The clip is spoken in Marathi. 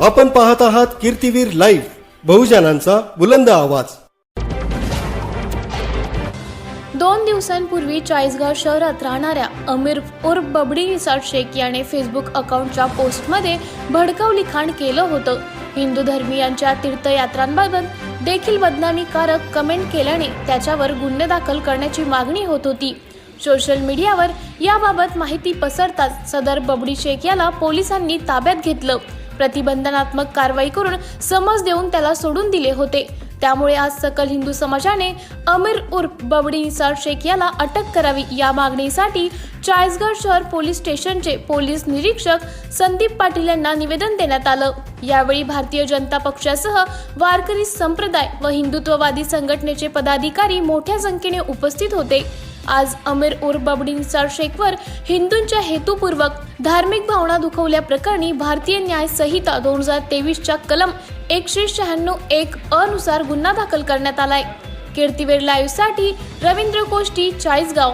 आपण पाहत आहात कीर्तीवीर लाईव्ह बहुजनांचा बुलंद आवाज. दोन दिवसांपूर्वी चाळीसगाव शहरात राहणाऱ्या अमीर उर्फ बबडी निसार शेख याने फेसबुक अकाउंटच्या पोस्टमध्ये भडकाव लिखाण केलं होतं. हिंदू धर्मीयांच्या तीर्थयात्रांबाबत देखील बदनामीकारक कमेंट केल्याने त्याच्यावर गुन्हे दाखल करण्याची मागणी होत होती. सोशल मीडियावर याबाबत माहिती पसरताच सदर बबडी शेख याला पोलिसांनी ताब्यात घेतलं. प्रतिबंधनात्मक कारवाई करून समज देऊन त्याला सोडून दिले होते. त्यामुळे आज सकल हिंदू समाजाने अमीर उर्फ बबडी निसार शेख याला अटक करावी या मागणीसाठी चाळीसगड शहर पोलीस स्टेशनचे पोलीस निरीक्षक संदीप पाटील यांना निवेदन देण्यात आलं. यावेळी भारतीय जनता पक्षासह वारकरी संप्रदाय व हिंदुत्ववादी संघटनेचे पदाधिकारी मोठ्या संख्येने उपस्थित होते. आज अमीर उर बबडी शेखवर हिंदूंच्या हेतुपूर्वक धार्मिक भावना दुखवल्या प्रकरणी भारतीय न्याय संहिता दोन हजार तेवीसच्या कलम एकशे शहाण्णव एक अ नुसार गुन्हा दाखल करण्यात आलाय. कीर्तीवेर लाईव्ह लाईव्हसाठी रवींद्र कोष्टी चाळीसगाव.